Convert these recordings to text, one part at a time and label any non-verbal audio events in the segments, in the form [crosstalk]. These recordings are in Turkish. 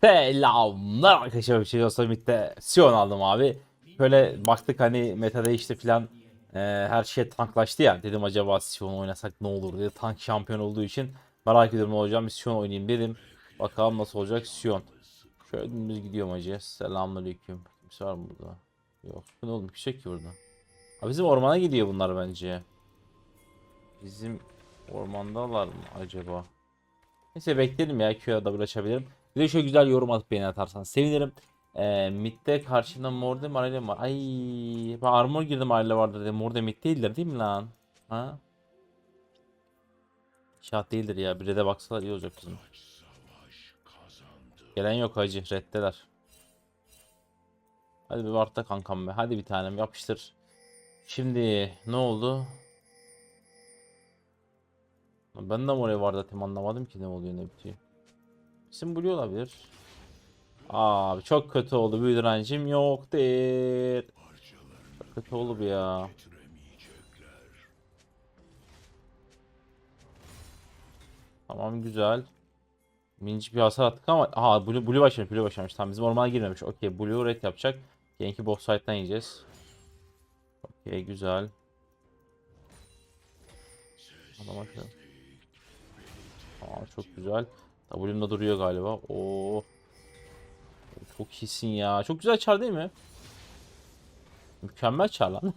Selamlar arkadaşlar bir şey olsa birlikte Sion aldım abi. Şöyle baktık hani meta değişti filan e, her şey tanklaştı ya. Dedim acaba Sion oynasak ne olur diye tank şampiyon olduğu için merak ediyorum ne olacağım bir Sion oynayayım dedim. Bakalım nasıl olacak Sion. Şöyle dümdüz gidiyorum hacı. Selamünaleyküm. Kimse var mı burada? Yok. Ne oğlum? Küçük ki burada. Ha, bizim ormana gidiyor bunlar bence. Bizim ormandalar mı acaba? Neyse bekleyelim ya Q'ya double açabilirim. Bir de şöyle güzel yorum atıp beğeni atarsan sevinirim. Ee, midde karşımda Morde Marile var. Ay ben armor girdim Marile vardır dedim. Morde mid değildir değil mi lan? Ha? Şah değildir ya. Bir de baksalar iyi olacak bizim. Gelen yok hacı. Reddeler. Hadi bir varta kankam be. Hadi bir tanem yapıştır. Şimdi ne oldu? Ben de oraya var zaten anlamadım ki ne oluyor ne bitiyor. İsim Blue olabilir. Abi çok kötü oldu. Direncim yok değil. Çok kötü oldu bu ya. Tamam güzel. Minicik bir hasar attık ama aha Blue, Blue başlamış Blue başlamış. Tamam bizim ormana girmemiş. Okey Blue red yapacak. Genki boss side'dan yiyeceğiz. Okey güzel. Adam. Aa çok güzel. W'mda duruyor galiba. Oo. Çok iyisin ya. Çok güzel çar değil mi? Mükemmel çar lan.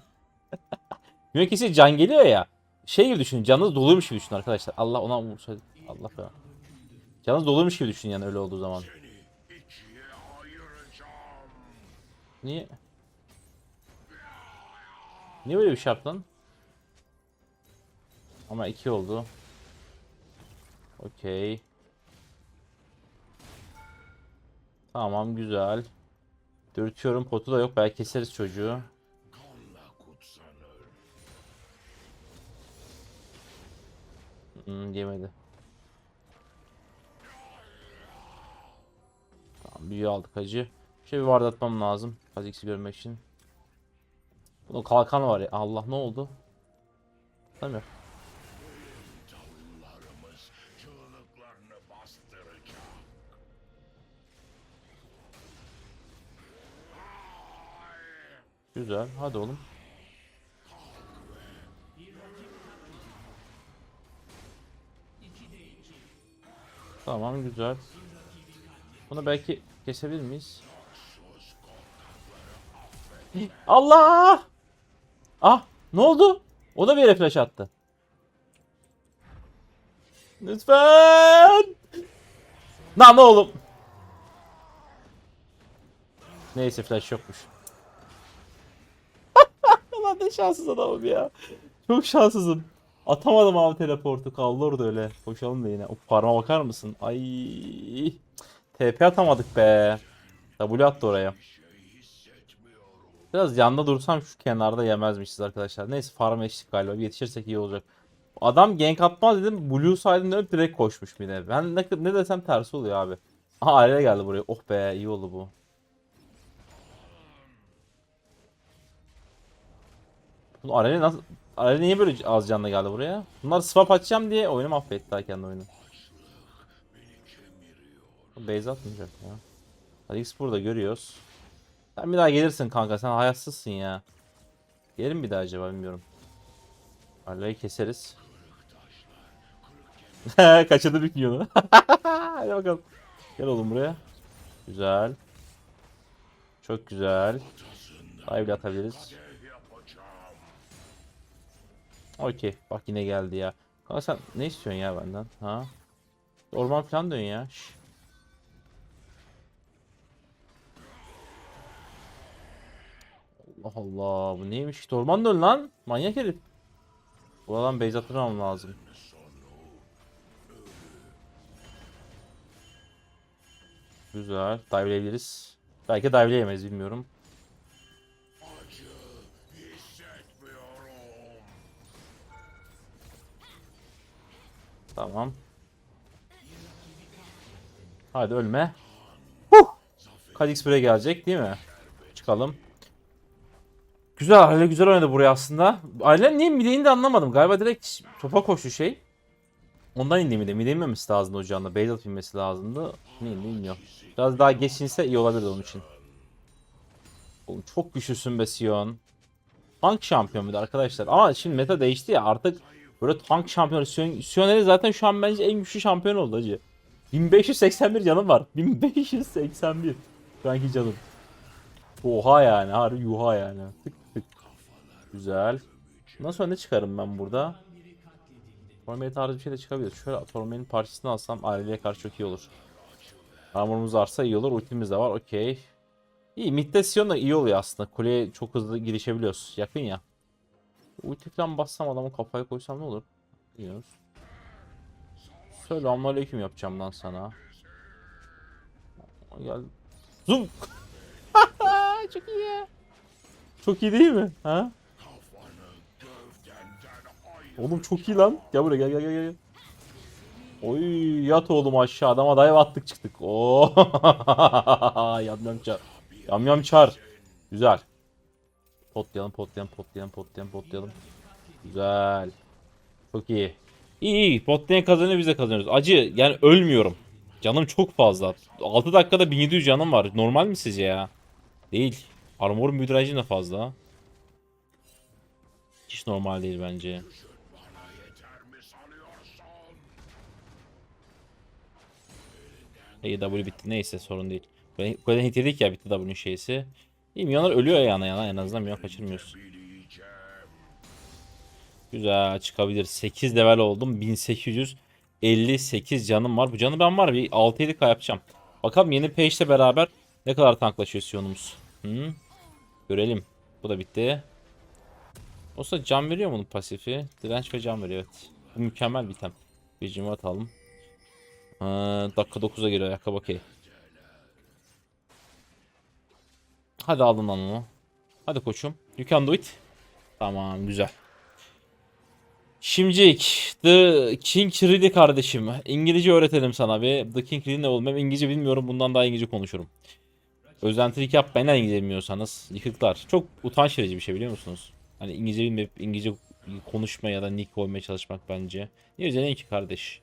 [laughs] Kesin can geliyor ya. Şey gibi düşünün. Canınız doluymuş gibi düşünün arkadaşlar. Allah ona vursaydı. Allah falan. Canınız doluymuş gibi düşünün yani öyle olduğu zaman. Niye? Niye böyle bir şey yaptın? Ama iki oldu. Okey. Tamam güzel. Dürtüyorum potu da yok. Belki keseriz çocuğu. Hmm, yemedi. Tamam büyü aldık hacı. Şöyle bir ward atmam lazım. Kha'Zix'i görmek için. Bunun kalkan var ya. Allah ne oldu? Tamam yok. Güzel. Hadi oğlum. Tamam güzel. Bunu belki kesebilir miyiz? [gasps] Allah! Ah! Ne oldu? O da bir yere attı. Lütfen! Lan oğlum. Neyse flash yokmuş. Lan ne şanssız adamım ya. Çok şanssızım. Atamadım abi teleportu. Kaldı orada öyle. Koşalım da yine. O parmağa bakar mısın? Ay. TP atamadık be. W attı oraya. Biraz yanda dursam şu kenarda yemezmişiz arkadaşlar. Neyse farm eşlik galiba. Yetişirsek iyi olacak. Adam gank atmaz dedim. Blue side'ın dönüp direkt koşmuş bir de. Ben ne, ne desem tersi oluyor abi. Aha geldi buraya. Oh be iyi oldu bu. Bu Arena nasıl Arena niye böyle az canlı geldi buraya? Bunlar swap açacağım diye oyunu mahvetti ha kendi oyunu. Base atmayacak ya. Alex burada görüyoruz. Sen bir daha gelirsin kanka sen hayatsızsın ya. Gelir mi bir daha acaba bilmiyorum. Arlayı keseriz. [laughs] Kaçırdı bir milyonu. [laughs] Hadi bakalım. Gel oğlum buraya. Güzel. Çok güzel. Dive atabiliriz. Okey. Bak yine geldi ya. Kanka sen ne istiyorsun ya benden? Ha? Orman falan dön ya. Şş. Allah Allah. Bu neymiş? İşte orman dön lan. Manyak herif. Bu adam base atırmam lazım. Güzel. Dive'leyebiliriz. Belki dive'leyemeyiz bilmiyorum. Tamam. Hadi ölme. Huh! Kha'Zix buraya gelecek değil mi? Çıkalım. Güzel Aile güzel oynadı buraya aslında. Aile niye mideğini de anlamadım. Galiba direkt topa koştu şey. Ondan indi mi de mi inmemesi lazımdı ocağında. Atıp inmesi lazımdı. Ne indi bilmiyorum. Biraz daha geç inse iyi olabilirdi onun için. Oğlum çok güçlüsün be Sion. Tank şampiyon bir de arkadaşlar. Ama şimdi meta değişti ya artık böyle tank şampiyonu. Sion, zaten şu an bence en güçlü şampiyon oldu hacı. 1581 canım var. 1581 şu anki canım. Oha yani harbi yuha yani. Tık tık. Güzel. Bundan sonra çıkarım ben burada? Torment tarzı bir şey de çıkabilir. Şöyle Torment'in parçasını alsam aileye karşı çok iyi olur. Armorumuz varsa iyi olur. Ultimiz de var. Okey. İyi. Mid'de Sion da iyi oluyor aslında. Kuleye çok hızlı girişebiliyoruz. Yakın ya. Ulti falan bassam adamı kafaya koysam ne olur? Bilmiyoruz. Selamünaleyküm yapacağım lan sana. Gel. Zoom. [laughs] çok iyi. Çok iyi değil mi? Ha? Oğlum çok iyi lan. Gel buraya gel gel gel gel. Oy yat oğlum aşağı adama dive attık çıktık. Oo. [laughs] yam yam çar. Yam yam çar. Güzel. Potlayalım potlayalım potlayalım potlayalım potlayalım. Güzel. Çok iyi. İyi iyi. Potlayan kazanıyor biz de kazanıyoruz. Acı yani ölmüyorum. Canım çok fazla. 6 dakikada 1700 canım var. Normal mi sizce ya? Değil. Armor'un müdrajı da fazla. Hiç normal değil bence. AW bitti neyse sorun değil. Kuleden hit ya bitti W'nin şeysi. İyi milyonlar ölüyor yana yana en azından milyon kaçırmıyoruz. Güzel çıkabilir. 8 level oldum. 1858 canım var. Bu canı ben var bir 6-7k yapacağım. Bakalım yeni page ile beraber ne kadar tanklaşıyor Sion'umuz. Hı? Görelim. Bu da bitti. Olsa can veriyor mu bunun pasifi? Direnç ve can veriyor evet. Bu mükemmel bir. Bir cimri atalım. Ee, dakika 9'a geliyor ayakkabı okey. Hadi aldın lan onu. Hadi koçum. You can do it. Tamam güzel. Şimdilik The King Reedy kardeşim. İngilizce öğretelim sana bir. The King Reedy ne oğlum? Ben İngilizce bilmiyorum. Bundan daha İngilizce konuşurum. Özentilik yap benden İngilizce bilmiyorsanız. Yıkıklar. Çok utanç verici bir şey biliyor musunuz? Hani İngilizce bilmeyip İngilizce konuşma ya da nick koymaya çalışmak bence. Ne ki kardeş?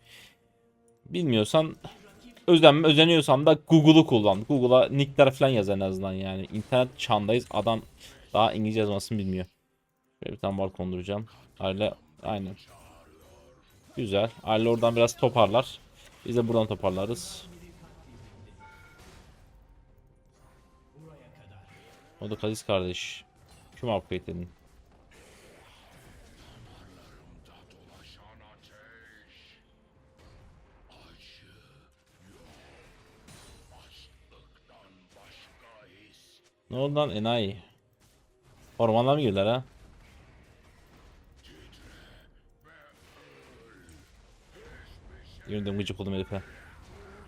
Bilmiyorsan özen, özeniyorsan da Google'u kullan. Google'a nickler falan yaz en azından yani. İnternet çağındayız. Adam daha İngilizce yazmasını bilmiyor. Şöyle bir tane bar konduracağım. Aile aynen. Güzel. Aile oradan biraz toparlar. Biz de buradan toparlarız. O da Kaziz kardeş. Kim upgrade edin? Ne oldu lan enayi? Ormanlar mı girdiler ha? Yemin gıcık oldum herife.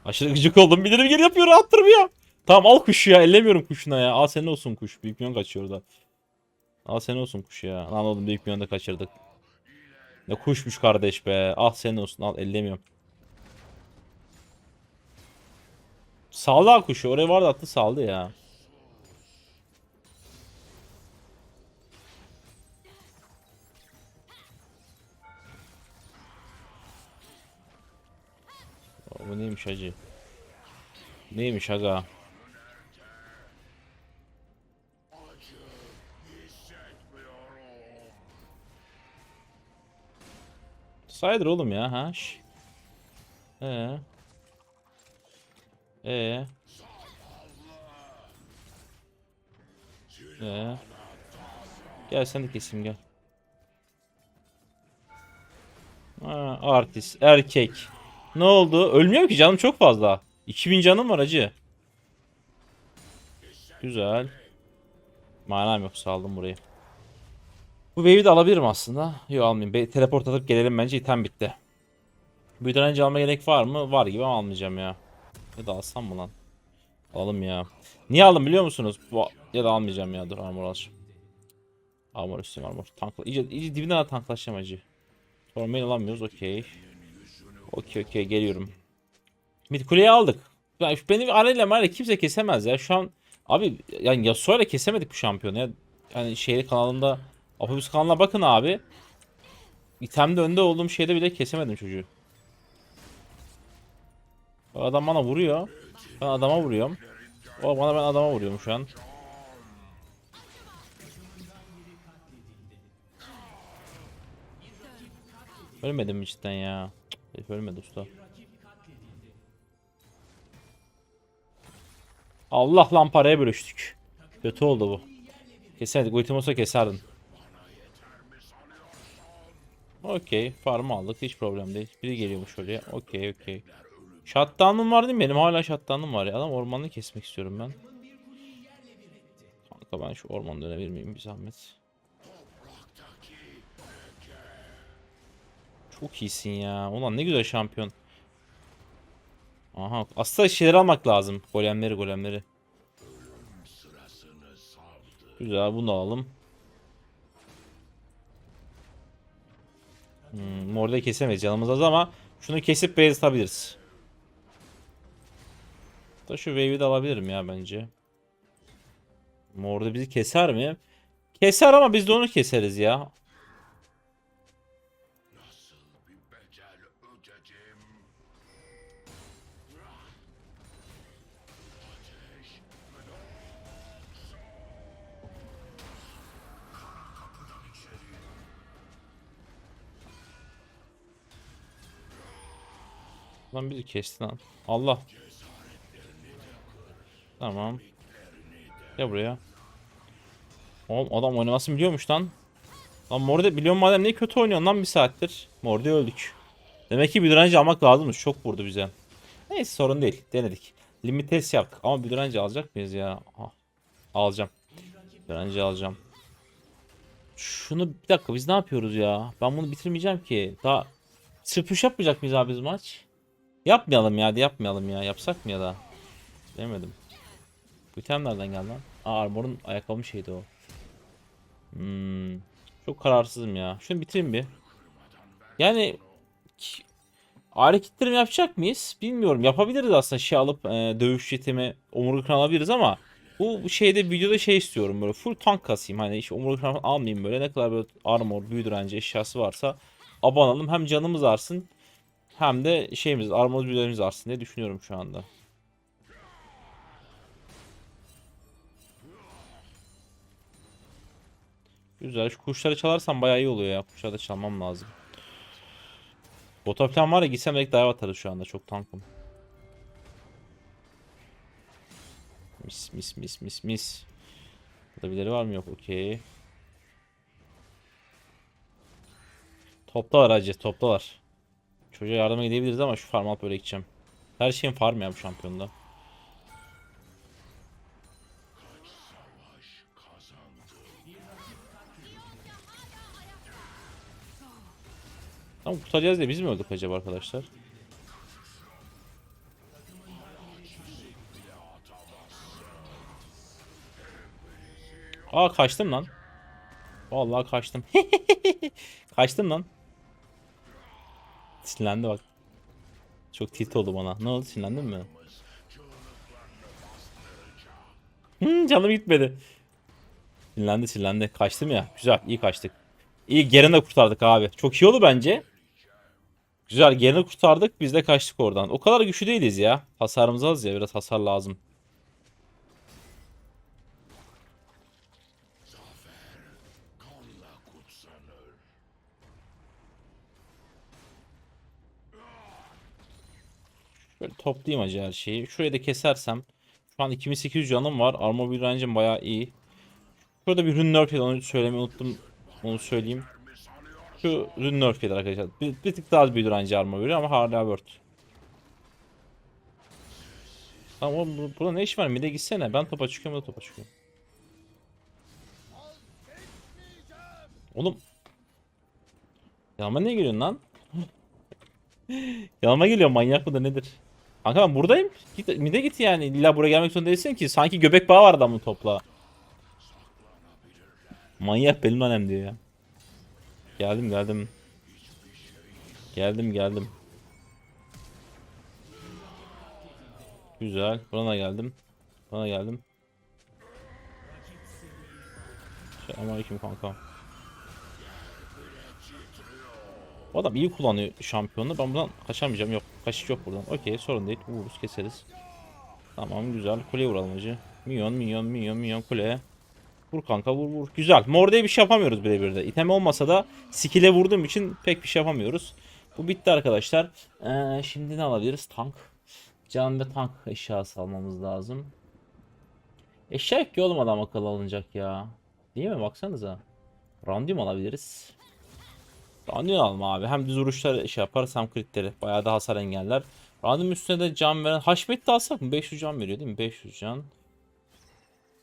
Aşırı gıcık oldum. Bilirim geri yapıyor attırmıyor. Tamam al kuşu ya. Ellemiyorum kuşuna ya. Al senin olsun kuş. Büyük milyon kaçıyor orada. Al senin olsun kuş ya. Lan oğlum büyük milyon da kaçırdık. Ne kuşmuş kardeş be. Al senin olsun al ellemiyorum. Saldı kuşu. Oraya vardı attı saldı ya. O, neymiş hacı? Neymiş aga? Saydır oğlum ya ha. Ee. Ee. Ee. Gel sen de keseyim gel. Ha, artist, erkek. Ne oldu? Ölmüyor ki canım çok fazla. 2000 canım var acı. Güzel. Manam yok saldım burayı. Bu wave'i de alabilirim aslında. Yok almayayım. Be teleport atıp gelelim bence item bitti. Bu direnci alma gerek var mı? Var gibi ama almayacağım ya. Ya da alsam mı lan? Alalım ya. Niye aldım biliyor musunuz? Ya da almayacağım ya. Dur armor alacağım. Armor üstüm armor. Tankla. İyice, iyice dibinden tanklaşacağım acı. Tormail alamıyoruz. Okey. Okey okey geliyorum. Mid kuleyi aldık. Yani beni arayla marayla kimse kesemez ya. Şu an abi yani Yasuo ile kesemedik bu şampiyonu ya. Yani şehir kanalında Apobüs kanalına bakın abi. İtemde önde olduğum şeyde bile kesemedim çocuğu. O adam bana vuruyor. Ben adama vuruyorum. O bana ben adama vuruyorum şu an. Ölmedim mi cidden ya? Herif ölmedi usta. Allah lan paraya bölüştük. Kötü oldu bu. Keserdik. Ultim olsa keserdim. Okey. Farm aldık. Hiç problem değil. Biri geliyormuş oraya. Okey okey. Shutdown'um var değil mi? Benim hala shutdown'um var ya. Adam ormanını kesmek istiyorum ben. Kanka ben şu ormana dönebilir miyim bir zahmet? Çok iyisin ya. Ulan ne güzel şampiyon. Aha. Aslında şeyleri almak lazım. Golemleri golemleri. Güzel bunu alalım. Hmm, orada kesemeyiz canımız az ama şunu kesip base atabiliriz. Da şu wave'i de alabilirim ya bence. Orada bizi keser mi? Keser ama biz de onu keseriz ya. Lan bizi kesti lan. Allah. Tamam. Gel buraya. Oğlum adam oynamasını biliyormuş lan. Lan Morde biliyorum madem ne kötü oynuyorsun lan bir saattir. Morde öldük. Demek ki bir direnci almak lazımmış. Çok vurdu bize. Neyse sorun değil. Denedik. Limit test yaptık. Ama bir direnci alacak mıyız ya? Ah, alacağım. Direnci alacağım. Şunu bir dakika biz ne yapıyoruz ya? Ben bunu bitirmeyeceğim ki. Daha sırpış yapmayacak mıyız abi biz maç? Yapmayalım ya hadi yapmayalım ya. Yapsak mı ya da? Demedim. Bu item nereden geldi lan? Aa Armor'un ayakkabı şeydi o. Hmm. Çok kararsızım ya. Şunu bitireyim bir. Yani Ağrı yapacak mıyız? Bilmiyorum. Yapabiliriz aslında şey alıp e, dövüş jetimi omurga kıran alabiliriz ama bu şeyde videoda şey istiyorum böyle full tank kasayım. Hani hiç omurga kıran almayayım böyle. Ne kadar böyle armor, büyü eşyası varsa abanalım. Hem canımız artsın hem de şeyimiz armor büyülerimiz artsın diye düşünüyorum şu anda. Güzel. Şu kuşları çalarsam bayağı iyi oluyor ya. Kuşları da çalmam lazım. Bota falan var ya gitsem direkt dive atarız şu anda. Çok tankım. Mis mis mis mis mis. Burada birileri var mı? Yok. Okey. Topta var hacı. Topta var. Çocuğa yardıma gidebiliriz ama şu farm alıp böyle gideceğim. Her şeyin farm ya bu şampiyonda. Tamam kurtaracağız diye biz mi öldük acaba arkadaşlar? Aa kaçtım lan. Vallahi kaçtım. [laughs] kaçtım lan. Sinirlendi bak. Çok tilt oldu bana. Ne oldu sinirlendin mi? Hmm, canım gitmedi. Sinirlendi sinirlendi. Kaçtım ya. Güzel iyi kaçtık. İyi Geren'i kurtardık abi. Çok iyi oldu bence. Güzel Geren'i kurtardık. Biz de kaçtık oradan. O kadar güçlü değiliz ya. Hasarımız az ya. Biraz hasar lazım. Şöyle toplayayım acı her şeyi. Şurayı da kesersem. Şu an 2800 canım var. Armor bir range'im bayağı iyi. Şurada bir rune nerf onu söylemeyi unuttum. Onu söyleyeyim. Şu rune nerf arkadaşlar. Bir, bir tık daha bir range armor veriyor ama hala worth. Tamam oğlum bu- burada ne iş var? Mide gitsene. Ben topa çıkıyorum da topa çıkıyor. Oğlum. Yanıma niye geliyorsun lan? [laughs] Yanıma geliyor manyak mıdır nedir? Kanka ben buradayım. Git, mide git yani. İlla buraya gelmek zorunda değilsin ki. Sanki göbek bağı var adamın topla. Manyak benim annem diyor ya. Geldim geldim. Geldim geldim. Güzel. Buna geldim. Buna geldim. Selamünaleyküm kanka. Bu adam iyi kullanıyor şampiyonu. Ben buradan kaçamayacağım. Yok. Kaçış yok buradan. Okey sorun değil. Vururuz keseriz. Tamam güzel. Kuleye vuralım hacı. Minyon minyon minyon minyon kuleye. Vur kanka vur vur. Güzel. Morda'ya bir şey yapamıyoruz birebir de. İtem olmasa da skill'e vurduğum için pek bir şey yapamıyoruz. Bu bitti arkadaşlar. Ee, şimdi ne alabiliriz? Tank. Can ve tank eşyası almamız lazım. Eşya yok ki oğlum adam akıllı alınacak ya. Değil mi? Baksanıza. Randyum alabiliriz. Randyum alma abi. Hem düz vuruşlar şey yaparız hem kritleri. Bayağı da hasar engeller. Randyum üstüne de can veren. Haşmet de alsak mı? 500 can veriyor değil mi? 500 can.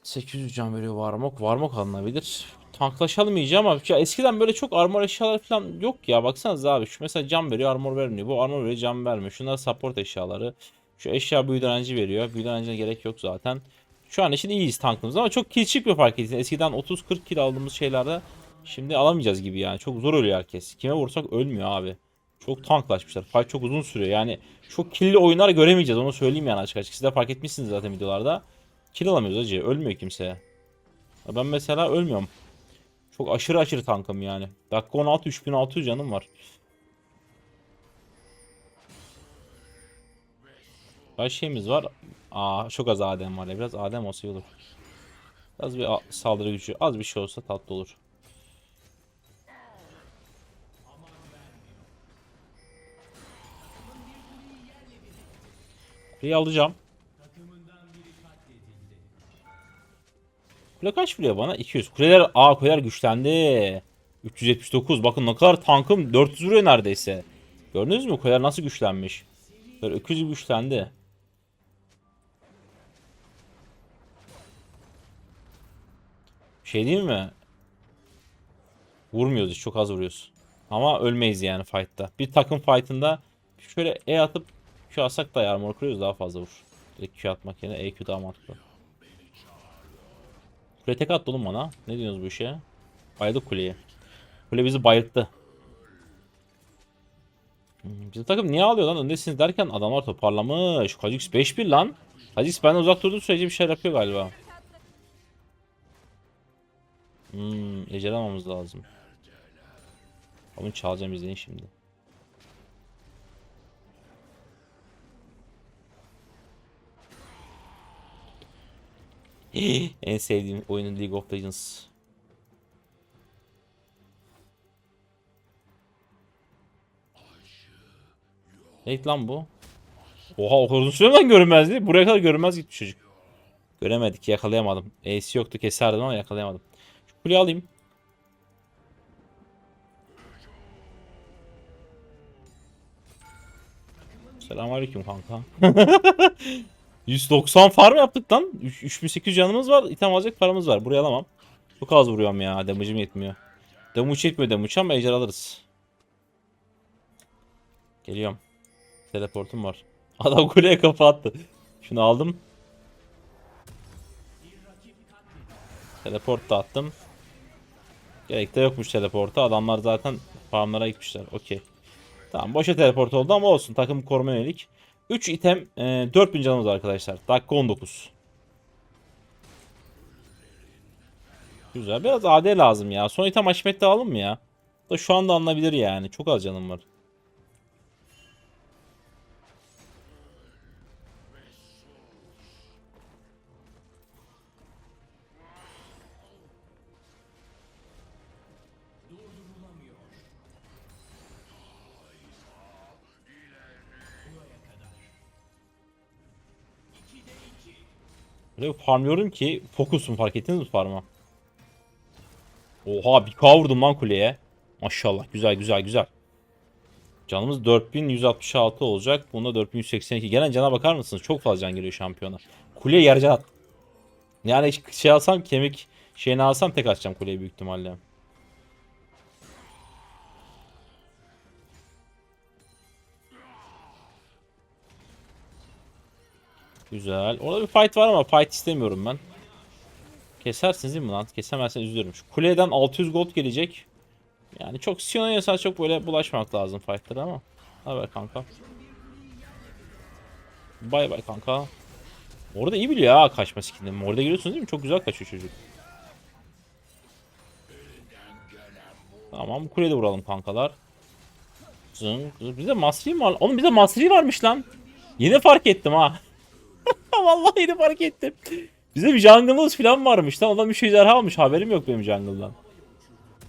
800 can veriyor Varmok. Varmok alınabilir. Tanklaşalım iyice ama ya eskiden böyle çok armor eşyaları falan yok ya. Baksanıza abi. Şu mesela can veriyor armor vermiyor. Bu armor veriyor can vermiyor. Şunlar support eşyaları. Şu eşya büyü direnci veriyor. Büyü direncine gerek yok zaten. Şu an için iyiyiz tankımız ama çok kill çıkmıyor fark ettiniz. Eskiden 30-40 kill aldığımız şeylerde şimdi alamayacağız gibi yani. Çok zor ölüyor herkes. Kime vursak ölmüyor abi. Çok tanklaşmışlar. Fight çok uzun sürüyor. Yani çok killi oyunlar göremeyeceğiz. Onu söyleyeyim yani açık açık. Siz de fark etmişsiniz zaten videolarda. Kill alamıyoruz acı. Ölmüyor kimse. Ben mesela ölmüyorum. Çok aşırı aşırı tankım yani. Dakika 16 3600 canım var. Kaç şeyimiz var? Aa çok az Adem var ya. Biraz Adem olsa iyi olur. Biraz bir saldırı gücü. Az bir şey olsa tatlı olur. Kuleyi alacağım. Kule kaç vuruyor bana? 200. Kuleler aa kuleler güçlendi. 379. Bakın ne kadar tankım 400 vuruyor neredeyse. Gördünüz mü kuleler nasıl güçlenmiş? Böyle öküz gibi güçlendi. Şey değil mi? Vurmuyoruz hiç, çok az vuruyoruz. Ama ölmeyiz yani fight'ta. Bir takım fight'ında şöyle E atıp Q atsak da armor kırıyoruz daha fazla vur. Direkt Q atmak yerine EQ daha mantıklı. Kule tek attı oğlum bana. Ne diyorsunuz bu işe? Bayıldık kuleye. Kule bizi bayılttı. Hmm, Bizim takım niye ağlıyor lan? Öndesiniz derken adamlar toparlamış. Kha'Zix 5-1 lan. Kha'Zix benden uzak durduğu sürece bir şeyler yapıyor galiba. Hmm, ejder almamız lazım. Onu çalacağım izleyin şimdi. En sevdiğim oyunun League of Legends. Neydi lan bu? Oha o kadar uzun görünmezdi. Buraya kadar görünmez gitti çocuk. Göremedik yakalayamadım. Ace yoktu keserdim ama yakalayamadım. Şu kuleyi alayım. Selamünaleyküm kanka. [laughs] 190 farm yaptık lan. Üç- 3800 canımız var. İtem alacak paramız var. Buraya alamam. Çok az vuruyorum ya. Damage'im yetmiyor. Damage yetmiyor damage ama ejder alırız. Geliyorum. Teleportum var. [laughs] Adam kuleye kafa attı. Şunu aldım. Teleport da attım. Gerek de yokmuş teleporta. Adamlar zaten farmlara gitmişler. Okey. Tamam boşa teleport oldu ama olsun. Takım koruma yönelik. 3 item e, 4000 canımız arkadaşlar. Dakika 19. Güzel. Biraz AD lazım ya. Son item Haşmet'te alalım mı ya? Da şu anda alınabilir yani. Çok az canım var. Öyle bir farmlıyorum ki fokusum fark ettiniz mi farma? Oha bir K vurdum lan kuleye. Maşallah güzel güzel güzel. Canımız 4166 olacak. Bunda 4182. Gelen cana bakar mısınız? Çok fazla can geliyor şampiyona. Kuleye yarı can at. Yani şey alsam kemik şeyini alsam tek atacağım kuleye büyük ihtimalle. Güzel. Orada bir fight var ama fight istemiyorum ben. Kesersiniz değil mi lan? Kesemezsen üzülürüm. Şu kuleden 600 gold gelecek. Yani çok Sion oynuyorsan çok böyle bulaşmak lazım fightlara ama. Haber kanka. Bay bay kanka. Orada iyi biliyor ha kaçma skillini. Orada görüyorsunuz değil mi? Çok güzel kaçıyor çocuk. Tamam kulede vuralım kankalar. Zınk. Bizde Masri var. Oğlum bizde Masri varmış lan. Yeni fark ettim ha. [laughs] Vallahi yeni fark ettim. Bize bir jungle'ımız falan varmış lan. Adam bir şey almış. Haberim yok benim jungle'dan.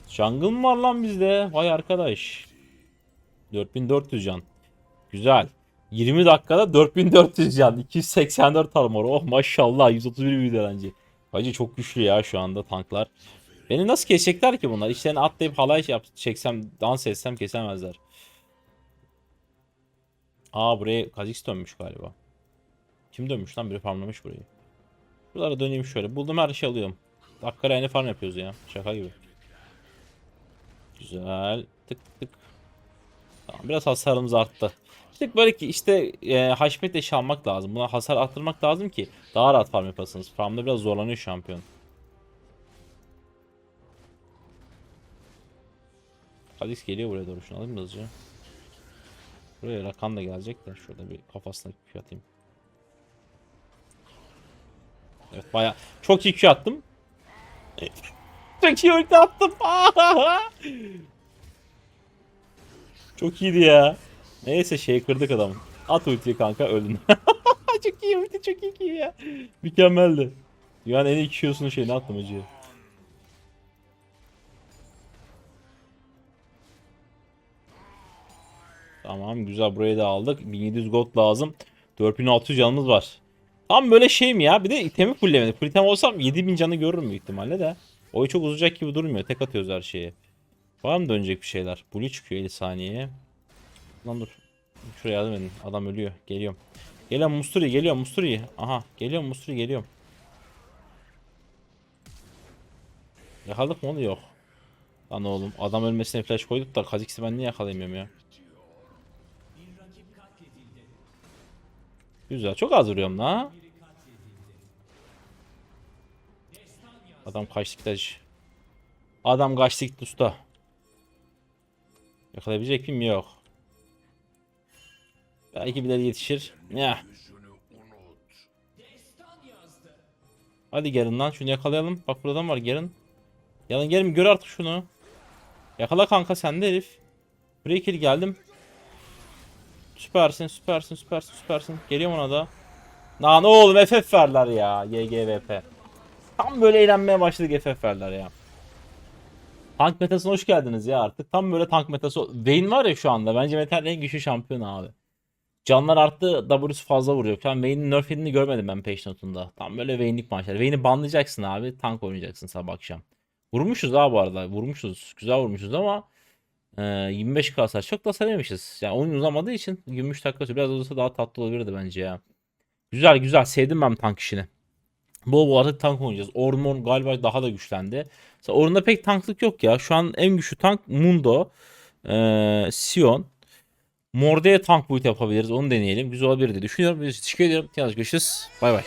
Jungle mı var lan bizde? Vay arkadaş. 4400 can. Güzel. 20 dakikada 4400 can. 284 armor. Oh maşallah 131 bir direnci. Hacı çok güçlü ya şu anda tanklar. Beni nasıl kesecekler ki bunlar? İşlerini atlayıp halay yap çeksem, dans etsem kesemezler. Aa buraya Kha'Zix dönmüş galiba. Kim dönmüş lan? Biri farmlamış burayı. Buralara döneyim şöyle. Buldum her şey alıyorum. Dakika aynı farm yapıyoruz ya. Şaka gibi. Güzel. Tık tık. Tamam biraz hasarımız arttı. İşte böyle ki işte e, haşmet eşi almak lazım. Buna hasar arttırmak lazım ki daha rahat farm yapasınız. Farmda biraz zorlanıyor şampiyon. Kha'Zix geliyor buraya doğru. Şunu alayım mı hızlıca? Buraya Rakan da gelecek de şurada bir kafasına Q atayım. Evet baya çok iyi Q attım. [laughs] çok iyi ulti attım. [laughs] çok iyiydi ya. Neyse şey kırdık adamı. At ultiyi kanka öldün. [laughs] çok iyi ulti çok iyi ya. Mükemmeldi. Dünyanın en iyi Q'sunu şeyini attım acıya. Tamam güzel burayı da aldık. 1700 gold lazım. 4600 canımız var. Tam böyle şey mi ya? Bir de itemi fulllemedik. Full item olsam 7000 canı görürüm büyük ihtimalle de. Oy çok uzayacak gibi durmuyor. Tek atıyoruz her şeye. Var mı dönecek bir şeyler? Blue çıkıyor 50 saniyeye. Lan dur. Şuraya yardım edin. Adam ölüyor. Geliyorum. Geliyorum Musturi geliyor Musturi. Aha geliyorum Musturi geliyorum. Yakaladık mı onu? Yok. Lan oğlum adam ölmesine flash koyduk da Kha'Zix'i ben niye yakalayamıyorum ya? Güzel. Çok az vuruyorum la. Adam kaçtı gitti. Adam kaçtı gitti usta. Yakalayabilecek miyim? Yok. Belki bir de yetişir. Ya. Hadi gelin lan şunu yakalayalım. Bak buradan var gelin. Gelin gelin gör artık şunu. Yakala kanka sen de herif. Buraya kill geldim. Süpersin, süpersin, süpersin, süpersin. Geliyorum ona da. Lan oğlum FF verler ya. YGVP. Tam böyle eğlenmeye başladık FF verler ya. Tank metasına hoş geldiniz ya artık. Tam böyle tank metası. Vayne var ya şu anda. Bence metal en güçlü şampiyon abi. Canlar arttı. W'su fazla vuruyor. Şu an Vayne'in nerf görmedim ben patch notunda. Tam böyle Vayne'lik maçlar. Vayne'i banlayacaksın abi. Tank oynayacaksın sabah akşam. Vurmuşuz abi bu arada. Vurmuşuz. Güzel vurmuşuz ama ee, 25 hasar çok da saramamışız. Yani oyun uzamadığı için 23 dakika biraz olursa daha tatlı olabilirdi bence ya. Güzel güzel sevdim ben tank işini. Bol bol artık tank oynayacağız. Ormon galiba daha da güçlendi. Mesela Orn'da pek tanklık yok ya. Şu an en güçlü tank Mundo, ee, Sion. Morde'ye tank build yapabiliriz. Onu deneyelim. Güzel olabilir diye düşünüyorum. Teşekkür ediyorum. Görüşürüz. Bay bay.